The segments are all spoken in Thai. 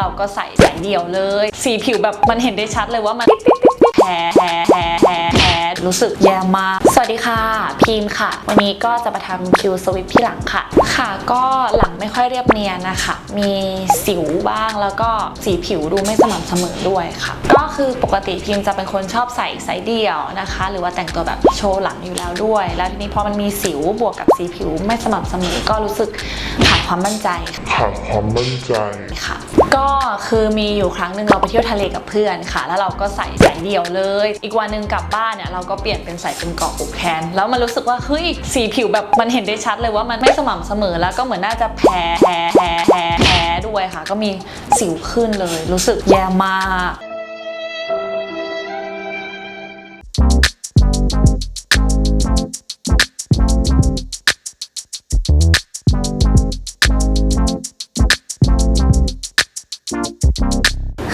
เราก็ใส่สายเดี่ยวเลย สีผิวแบบมันเห็นได้ชัดเลยว่ามันแพ้แพ้แพ้แพ้แพรู้สึกแย่มาก สวัสดีค่ะ พีมค่ะ วันนี้ก็จะมาทำคิวสวิปที่หลังค่ะ ค่ะก็หลังไม่ค่อยเรียบเนียนนะคะ มีสิวบ้างแล้วก็สีผิวดูไม่สม่ำเสมอด้วยค่ะ ก็คือปกติพิมจะเป็นคนชอบใส่ไซส์เดี่ยวนะคะ หรือว่าแต่งตัวแบบโชว์หลังอยู่แล้วด้วย แล้วทีนี้พอมันมีสิวบวกกับสีผิวไม่สม่ำเสมอก็รู้สึกขาดความมั่นใจขาดความมั่นใจค่ะ ก็คือมีอยู่ครั้งหนึ่งเราไปเที่ยวทะเลกับเพื่อนค่ะ แล้วเราก็ใส่สายเดี่ยวเลย อีกวันหนึ่งกลับบ้านเนี่ยเราก็เปลี่ยนเป็นใส่เป็นเกาะอกแทนแล้วมันรู้สึกว่าเฮ้ยสีผิวแบบมันเห็นได้ชัดเลยว่ามันไม่สม่ำเสมอแล้วก็เหมือนน่าจะแพ้แพ้แพ้แพ้แพ้ด้วยค่ะ ก็มีสิวขึ้นเลย รู้สึกแย่มาก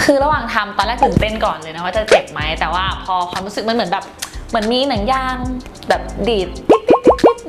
คือระหว่างทำตอนแรกตื่นเต้นก่อนเลยนะว่าจะเจ็บไหมแต่ว่าพอความรู้สึกมันเหมือนแบบเหมือนมีหนังยางแบบดีด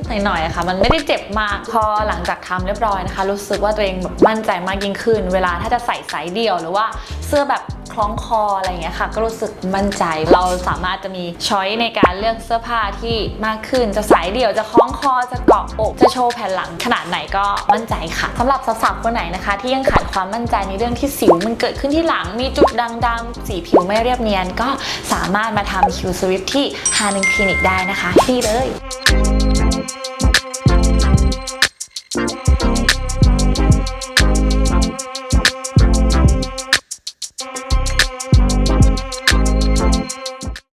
หน่อยๆอะค่ะ มันไม่ได้เจ็บมากพอหลังจากทำเรียบร้อยนะคะ รู้สึกว่าตัวเองแบบมั่นใจมากยิ่งขึ้น เวลาถ้าจะใส่สายเดี่ยวหรือว่าเสื้อแบบคล้องคออะไรเงี้ยค่ะ ก็รู้สึกมั่นใจ เราสามารถจะมีช้อยในการเลือกเสื้อผ้าที่มากขึ้น จะสายเดี่ยวจะคล้องคอจะเกาะอก จะโชว์แผ่นหลังขนาดไหนก็มั่นใจค่ะสำหรับสาวๆคนไหนนะคะ ที่ยังขาดความมั่นใจในเรื่องที่สิวมันเกิดขึ้นที่หลังมีจุดด่างๆสีผิวไม่เรียบเนียน ก็สามารถมาทำคิวสวิฟที่ฮานึงคลินิกได้นะคะที่เลย